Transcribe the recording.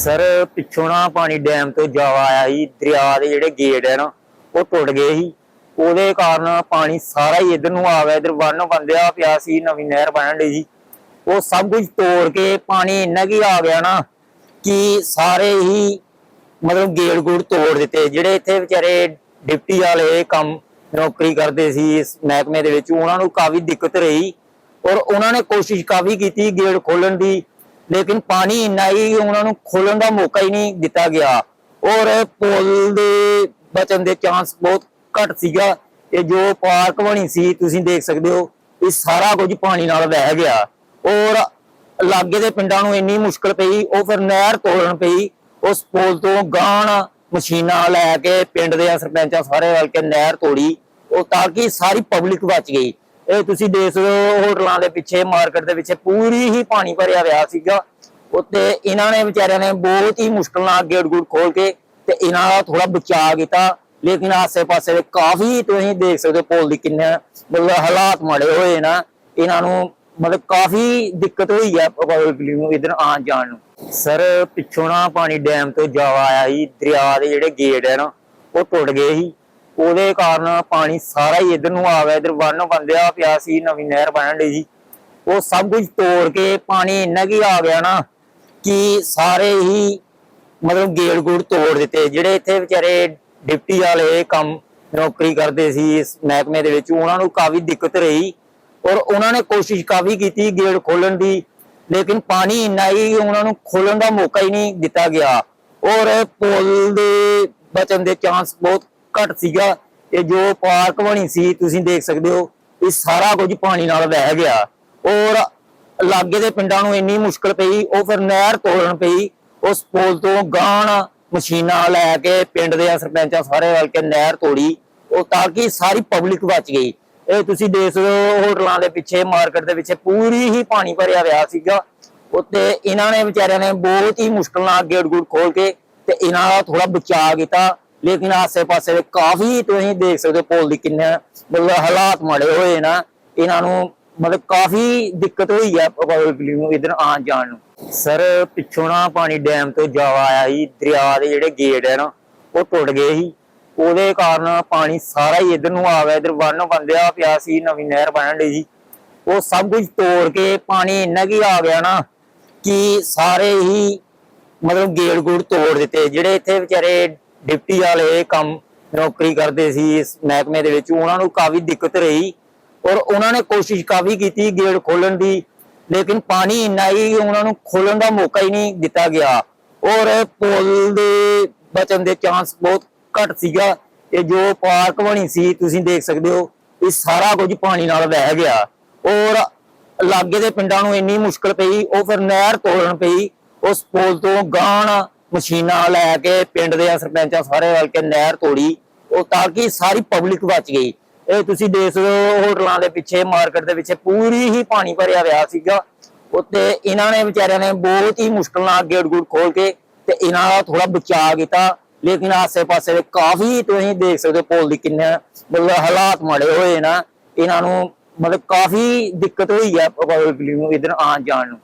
Sir, ਪਿੱਛੋਂ ਨਾ ਪਾਣੀ ਡੈਮ ਤੋਂ ਜਾਵਾ ਆਇਆ ਸੀ, ਦਰਿਆ ਦੇ ਜਿਹੜੇ ਗੇਟ ਹੈ ਨਾ, ਉਹ ਟੁੱਟ ਗਏ ਸੀ। ਉਹਦੇ ਕਾਰਨ ਪਾਣੀ ਸਾਰਾ ਹੀ ਇਧਰ ਨੂੰ ਆ ਗਿਆ, ਇਧਰ ਬੰਨ ਬੰਦਿਆ ਪਿਆ ਸੀ, ਨਵੀਂ ਨਹਿਰ ਬਣਨ ਲਈ ਸੀ। ਉਹ ਸਭ ਕੁਝ ਤੋੜ ਕੇ ਪਾਣੀ ਇੰਨਾ ਕੀ ਆ ਗਿਆ ਨਾ ਕਿ ਸਾਰੇ ਹੀ ਮਤਲਬ ਗੇਟ ਗੂੜ ਤੋੜ ਦਿੱਤੇ। ਜਿਹੜੇ ਇੱਥੇ ਵਿਚਾਰੇ ਡਿਪਟੀ ਵਾਲੇ ਕੰਮ, ਨੌਕਰੀ ਕਰਦੇ ਸੀ ਇਸ ਮਹਿਕਮੇ ਦੇ ਵਿੱਚ, ਉਹਨਾਂ ਨੂੰ ਕਾਫੀ ਦਿੱਕਤ ਰਹੀ। ਔਰ ਉਹਨਾਂ ਨੇ ਕੋਸ਼ਿਸ਼ ਕਾਫੀ ਕੀਤੀ ਗੇਟ ਖੋਲਣ ਦੀ। ਲੇਕਿਨ ਪਾਣੀ ਇੰਨਾ ਹੀ ਉਹਨਾਂ ਨੂੰ ਖੋਲਣ ਦਾ ਮੌਕਾ ਹੀ ਨਹੀਂ ਦਿੱਤਾ ਗਿਆ। ਔਰ ਪੁਲ ਦੇ ਬਚਣ ਦੇ ਚਾਂਸ ਬਹੁਤ ਘੱਟ ਸੀਗਾ। ਇਹ ਜੋ ਪਾਰਕ ਬਣੀ ਸੀ, ਤੁਸੀਂ ਦੇਖ ਸਕਦੇ ਹੋ ਇਹ ਸਾਰਾ ਕੁਝ ਪਾਣੀ ਨਾਲ ਵਹਿ ਗਿਆ। ਔਰ ਲਾਗੇ ਦੇ ਪਿੰਡਾਂ ਨੂੰ ਇੰਨੀ ਮੁਸ਼ਕਲ ਪਈ, ਉਹ ਫਿਰ ਨਹਿਰ ਤੋੜਨ ਪਈ। ਉਸ ਪੁਲ ਤੋਂ ਗਾਣ ਮਸ਼ੀਨਾਂ ਲੈ ਕੇ ਪਿੰਡ ਦੇ ਸਰਪੰਚਾਂ ਸਾਰੇ ਰਲ ਕੇ ਨਹਿਰ ਤੋੜੀ। ਉਹ ਤਾਂ ਕਿ ਸਾਰੀ ਪਬਲਿਕ ਬਚ ਗਈ। ਇਹ ਤੁਸੀਂ ਦੇਖ ਸਕਦੇ ਹੋ, ਹੋਟਲਾਂ ਦੇ ਪਿੱਛੇ, ਮਾਰਕੀਟ ਦੇ ਪਿੱਛੇ ਪੂਰੀ ਹੀ ਪਾਣੀ ਭਰਿਆ ਹੋਇਆ ਸੀਗਾ। ਉੱਤੇ ਇਹਨਾਂ ਨੇ ਵਿਚਾਰਿਆਂ ਨੇ ਬਹੁਤ ਹੀ ਮੁਸ਼ਕਲ ਨਾਲ ਗੇਟ ਗੂਟ ਖੋਲ ਕੇ ਤੇ ਇਹਨਾਂ ਦਾ ਥੋੜਾ ਬਚਾਅ ਕੀਤਾ। ਲੇਕਿਨ ਆਸੇ-ਪਾਸੇ ਦੇ ਕਾਫੀ ਤੁਸੀਂ ਦੇਖ ਸਕਦੇ ਹੋ ਪੁਲ ਦੀ ਕਿੰਨੇ ਮਤਲਬ ਹਾਲਾਤ ਮਾੜੇ ਹੋਏ ਨਾ। ਇਹਨਾਂ ਨੂੰ ਮਤਲਬ ਕਾਫੀ ਦਿੱਕਤ ਹੋਈ ਹੈ ਪਬਲਿਕ ਨੂੰ ਇਧਰ ਆਉਣ ਜਾਣ ਨੂੰ। ਸਰ, ਪਿੱਛੋਂ ਨਾ ਪਾਣੀ ਡੈਮ ਤੋਂ ਜਾਵਾ ਆਇਆ ਸੀ। ਦਰਿਆ ਦੇ ਜਿਹੜੇ ਗੇਟ ਹੈ ਨਾ, ਉਹ ਟੁੱਟ ਗਏ ਸੀ। ਉਹਦੇ ਕਾਰਨ ਪਾਣੀ ਸਾਰਾ ਹੀ ਇਧਰ ਨੂੰ ਆ ਗਿਆ, ਇਧਰ ਬੰਨ ਬੰਦਿਆ ਪਿਆ ਸੀ, ਨਵੀਂ ਨਹਿਰ ਬਣਨ ਲਈ ਸੀ। ਉਹ ਸਭ ਕੁਝ ਤੋੜ ਕੇ ਪਾਣੀ ਇੰਨਾ ਕੀ ਆ ਗਿਆ ਨਾ ਕਿ ਸਾਰੇ ਹੀ ਮਤਲਬ ਗੇਟ ਗੂੜ ਤੋੜ ਦਿੱਤੇ। ਜਿਹੜੇ ਇੱਥੇ ਵਿਚਾਰੇ ਡਿਪਟੀ ਵਾਲੇ ਕੰਮ, ਨੌਕਰੀ ਕਰਦੇ ਸੀ ਇਸ ਮਹਿਕਮੇ ਦੇ ਵਿੱਚ, ਉਹਨਾਂ ਨੂੰ ਕਾਫੀ ਦਿੱਕਤ ਰਹੀ ਔਰ ਉਹਨਾਂ ਨੇ ਕੋਸ਼ਿਸ਼ ਕਾਫੀ ਕੀਤੀ ਗੇਟ ਖੋਲਣ ਦੀ, ਲੇਕਿਨ ਪਾਣੀ ਇੰਨਾ ਹੀ ਕਿ ਉਹਨਾਂ ਨੂੰ ਖੋਲਣ ਦਾ ਮੌਕਾ ਹੀ ਨਹੀਂ ਦਿੱਤਾ ਗਿਆ। ਔਰ ਪੁਲ ਦੇ ਬਚਣ ਦੇ ਚਾਂਸ ਬਹੁਤ ਘਟ ਸੀਗਾ ਇਹ ਜੋ ਪਾਰਕ ਬਣੀ ਸੀ, ਤੁਸੀਂ ਦੇਖ ਸਕਦੇ ਹੋ ਇਹ ਸਾਰਾ ਕੁਝ ਪਾਣੀ ਨਾਲ ਵਹਿ ਗਿਆ। ਔਰ ਲਾਗੇ ਦੇ ਪਿੰਡਾਂ ਨੂੰ ਇੰਨੀ ਮੁਸ਼ਕਲ ਪਈ, ਉਹ ਫਿਰ ਨਹਿਰ ਤੋੜਨ ਪਈ, ਉਸ ਪੁਲ ਤੋਂ ਗਾਣ ਮਸ਼ੀਨਾਂ ਲੈ ਕੇ ਪਿੰਡ ਦੇ ਸਰਪੰਚਾਂ ਸਾਰੇ ਰਲ ਕੇ ਨਹਿਰ ਤੋੜੀ, ਉਹ ਤਾਂ ਕਿ ਸਾਰੀ ਪਬਲਿਕ ਬਚ ਗਈ। ਇਹ ਤੁਸੀਂ ਦੇਖ ਸਕਦੇ ਹੋ, ਹੋਟਲਾਂ ਦੇ ਪਿੱਛੇ, ਮਾਰਕੀਟ ਦੇ ਪਿੱਛੇ ਪੂਰੀ ਹੀ ਪਾਣੀ ਭਰਿਆ ਹੋਇਆ ਸੀਗਾ। ਉੱਤੇ ਇਹਨਾਂ ਨੇ ਵਿਚਾਰਿਆਂ ਨੇ ਬਹੁਤ ਹੀ ਮੁਸ਼ਕਲ ਨਾਲ ਗੇਟ ਗੂੜ ਖੋਲ ਕੇ ਤੇ ਇਹਨਾਂ ਦਾ ਥੋੜਾ ਬਚਾਅ ਕੀਤਾ। ਲੇਕਿਨ ਆਸੇ-ਪਾਸੇ ਦੇ ਕਾਫੀ ਤੁਸੀਂ ਦੇਖ ਸਕਦੇ ਹੋ ਪੁਲ ਦੀ ਕਿੰਨੇ ਮਤਲਬ ਹਾਲਾਤ ਮਾੜੇ ਹੋਏ ਨਾ, ਇਹਨਾਂ ਨੂੰ ਮਤਲਬ ਕਾਫੀ ਦਿੱਕਤ ਹੋਈ ਹੈ ਪਬਲਿਕ ਨੂੰ ਇਧਰ ਆਉਣ ਜਾਣ ਨੂੰ। ਸਰ, ਪਿੱਛੋਂ ਨਾ ਪਾਣੀ ਡੈਮ ਤੋਂ ਜਾਵਾ ਆਇਆ ਸੀ, ਦਰਿਆ ਦੇ ਜਿਹੜੇ ਗੇਟ ਹੈ ਨਾ, ਉਹ ਟੁੱਟ ਗਏ ਸੀ। ਉਹਦੇ ਕਾਰਨ ਪਾਣੀ ਸਾਰਾ ਹੀ ਇਧਰ ਨੂੰ ਆ ਗਿਆ, ਇਧਰ ਬੰਨ ਬੰਦਿਆ ਪਿਆ ਸੀ, ਨਵੀਂ ਨਹਿਰ ਬਣਨ ਲਈ ਸੀ। ਉਹ ਸਭ ਕੁਝ ਤੋੜ ਕੇ ਪਾਣੀ ਇੰਨਾ ਕੀ ਆ ਗਿਆ ਨਾ ਕਿ ਸਾਰੇ ਹੀ ਮਤਲਬ ਗੇਟ ਗੂੜ ਤੋੜ ਦਿੱਤੇ, ਜਿਹੜੇ ਇੱਥੇ ਵਿਚਾਰੇ ਡਿਪਟੀ ਵਾਲੇ ਕੰਮ ਨੌਕਰੀ ਕਰਦੇ ਸੀ ਇਸ ਮਹਿਕਮੇ ਦੇ ਵਿੱਚ, ਉਹਨਾਂ ਨੂੰ ਕਾਫੀ ਦਿੱਕਤ ਰਹੀ ਔਰ ਉਹਨਾਂ ਨੇ ਕੋਸ਼ਿਸ਼ ਕਾਫੀ ਕੀਤੀ ਗੇਟ ਖੋਲਣ ਦੀ, ਲੇਕਿਨ ਪਾਣੀ ਇੰਨਾ ਹੀ ਉਹਨਾਂ ਨੂੰ ਖੋਲਣ ਦਾ ਮੌਕਾ ਹੀ ਨਹੀਂ ਦਿੱਤਾ ਗਿਆ ਔਰ ਪੁਲ ਦੇ ਬਚਣ ਦੇ ਚਾਂਸ ਬਹੁਤ ਘੱਟ ਸੀਗਾ ਇਹ ਜੋ ਪਾਰਕ ਬਣੀ ਸੀ, ਤੁਸੀਂ ਦੇਖ ਸਕਦੇ ਹੋ ਇਹ ਸਾਰਾ ਕੁਝ ਪਾਣੀ ਨਾਲ ਵਹਿ ਗਿਆ ਔਰ ਲਾਗੇ ਦੇ ਪਿੰਡਾਂ ਨੂੰ ਇੰਨੀ ਮੁਸ਼ਕਲ ਪਈ, ਉਹ ਫਿਰ ਨਹਿਰ ਤੋੜਨ ਪਈ, ਉਸ ਪੁਲ ਤੋਂ ਗਾਂ ਮਸ਼ੀਨਾਂ ਲੈ ਕੇ ਪਿੰਡ ਦੇ ਸਰਪੰਚਾਂ ਸਾਰੇ ਰਲ ਕੇ ਨਹਿਰ ਤੋੜੀ, ਉਹ ਤਾਂ ਕਿ ਸਾਰੀ ਪਬਲਿਕ ਬਚ ਗਈ। ਇਹ ਤੁਸੀਂ ਦੇਖ ਸਕਦੇ ਹੋ, ਹੋਟਲਾਂ ਦੇ ਪਿੱਛੇ, ਮਾਰਕੀਟ ਦੇ ਪਿੱਛੇ ਪੂਰੀ ਹੀ ਪਾਣੀ ਭਰਿਆ ਹੋਇਆ ਸੀਗਾ। ਉੱਤੇ ਇਹਨਾਂ ਨੇ ਵਿਚਾਰਿਆਂ ਨੇ ਬਹੁਤ ਹੀ ਮੁਸ਼ਕਲ ਨਾਲ ਗੇਟ ਗੂੜ ਖੋਲ ਕੇ ਤੇ ਇਹਨਾਂ ਦਾ ਥੋੜਾ ਬਚਾਅ ਕੀਤਾ। ਲੇਕਿਨ ਆਸੇ-ਪਾਸੇ ਦੇ ਕਾਫੀ ਤੁਸੀਂ ਦੇਖ ਸਕਦੇ ਹੋ ਪੁਲ ਦੀ ਕਿੰਨੇ ਮਤਲਬ ਹਾਲਾਤ ਮਾੜੇ ਹੋਏ ਨਾ। ਇਹਨਾਂ ਨੂੰ ਮਤਲਬ ਕਾਫੀ ਦਿੱਕਤ ਹੋਈ ਆ, ਪਬਲਿਕ ਨੂੰ ਇਧਰ ਆਉਣ ਜਾਣ ਨੂੰ।